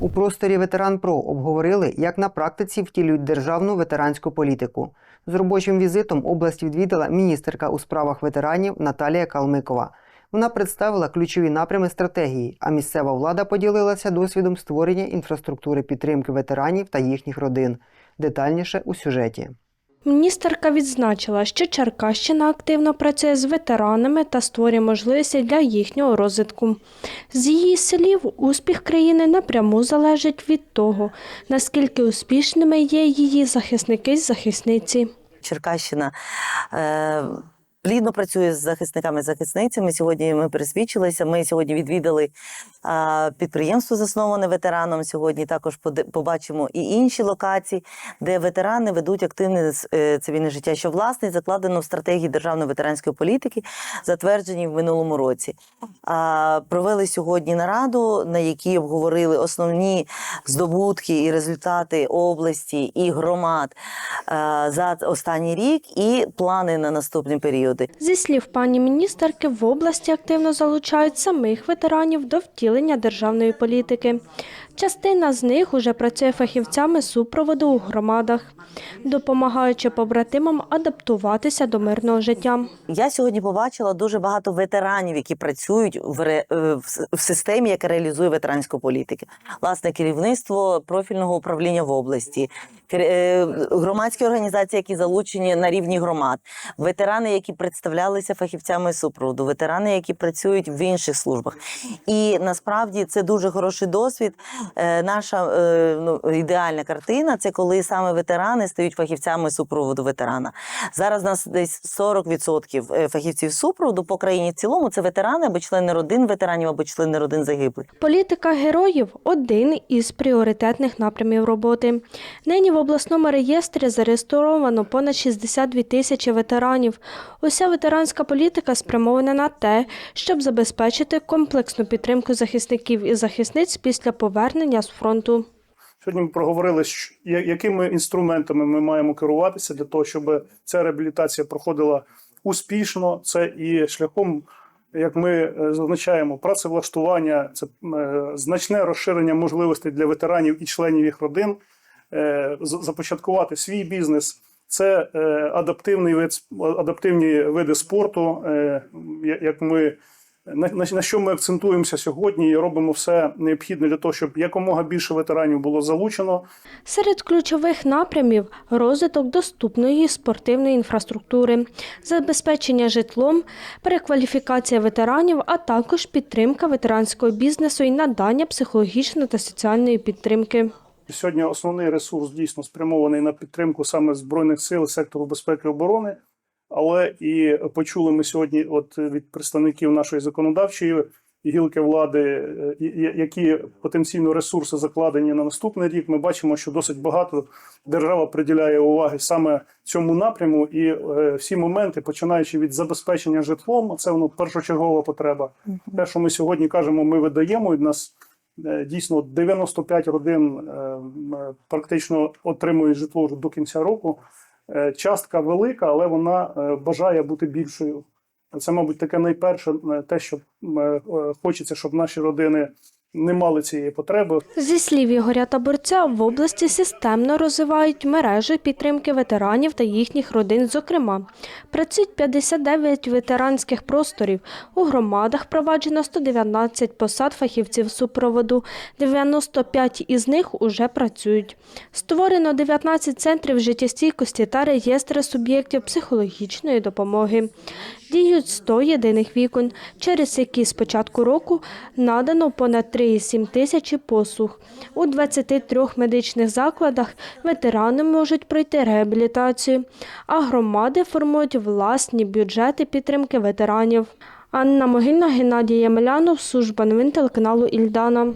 У просторі Ветеран Про обговорили, як на практиці втілюють державну ветеранську політику. З робочим візитом область відвідала міністерка у справах ветеранів Наталія Калмикова. Вона представила ключові напрями стратегії, а місцева влада поділилася досвідом створення інфраструктури підтримки ветеранів та їхніх родин. Детальніше у сюжеті. Міністерка відзначила, що Черкащина активно працює з ветеранами та створює можливості для їхнього розвитку. З її слів, успіх країни напряму залежить від того, наскільки успішними є її захисники й захисниці. Черкащина е, плідно працює з захисниками захисницями. Сьогодні ми пересвідчилися. Ми сьогодні відвідали підприємство, засноване ветераном. Сьогодні також побачимо і інші локації, де ветерани ведуть активне е, цивільне життя, що власне закладено в стратегії державної ветеранської політики, затвердженій в минулому році. Провели сьогодні нараду, на якій обговорили основні здобутки і результати області і громад за останній рік і плани на наступні періоди. Зі слів пані міністерки, в області активно залучають самих ветеранів до втілення державної політики. Частина з них уже працює фахівцями супроводу у громадах, допомагаючи побратимам адаптуватися до мирного життя. Я сьогодні побачила дуже багато ветеранів, які працюють в, ре- е, в системі, яка реалізує ветеранську політику. Власне, керівництво профільного управління в області, е, громадські організації, які залучені на рівні громад, ветерани, які представлялися фахівцями супроводу, ветерани, які працюють в інших службах. І насправді це дуже хороший досвід. Е, Наша е, ну, ідеальна картина це коли саме ветерани стають фахівцями супроводу ветерана. Зараз у нас десь 40% е, фахівців супроводу по країні в цілому це ветерани або члени родин ветеранів, або члени родин загиблих. Політика героїв один із пріоритетних напрямів роботи. Нині в обласному реєстрі зареєстровано понад 62 тисячі ветеранів. Уся ветеранська політика спрямована на те, щоб забезпечити комплексну підтримку захисників і захисниць після повернення з фронту. Сьогодні ми проговорили, якими інструментами ми маємо керуватися для того, щоб ця реабілітація проходила успішно. Це і шляхом, як ми е, зазначаємо, працевлаштування, це е, значне розширення можливостей для ветеранів і членів їх родин, е, започаткувати свій бізнес. Це адаптивний вид, адаптивні види спорту, як ми на, на, на що ми акцентуємося сьогодні і робимо все необхідне для того, щоб якомога більше ветеранів було залучено. Серед ключових напрямів розвиток доступної спортивної інфраструктури, забезпечення житлом, перекваліфікація ветеранів, а також підтримка ветеранського бізнесу і надання психологічної та соціальної підтримки. Сьогодні основний ресурс дійсно спрямований на підтримку саме збройних сил сектору безпеки і оборони. Але і почули ми сьогодні, от від представників нашої законодавчої гілки влади, е, які потенційно ресурси закладені на наступний рік. Ми бачимо, що досить багато держава приділяє уваги саме цьому напряму, і е, всі моменти, починаючи від забезпечення житлом, це воно першочергова потреба. Те, що ми сьогодні кажемо, ми видаємо. І в нас е, дійсно 95 родин практично отримують житло до кінця року. Е, Частка велика, але вона е, бажає бути більшою. Це, мабуть, таке найперше, е, те, що хочеться, щоб наші родини не мали цієї потреби. Зі слів Ігоря Таборця, в області системно розвивають мережі підтримки ветеранів та їхніх родин. Зокрема, працюють 59 ветеранських просторів. У громадах проваджено 119 посад фахівців супроводу. 95 із них уже працюють. Створено 19 центрів життєстійкості та реєстри суб'єктів психологічної допомоги. Діють 100 єдиних вікон, через які з початку року надано понад 3,7 тисячі послуг. У 23 медичних закладах ветерани можуть пройти реабілітацію, а громади формують власні бюджети підтримки ветеранів. Анна Могильна, Геннадій Ямелянов, служба новин телеканалу Ільдана.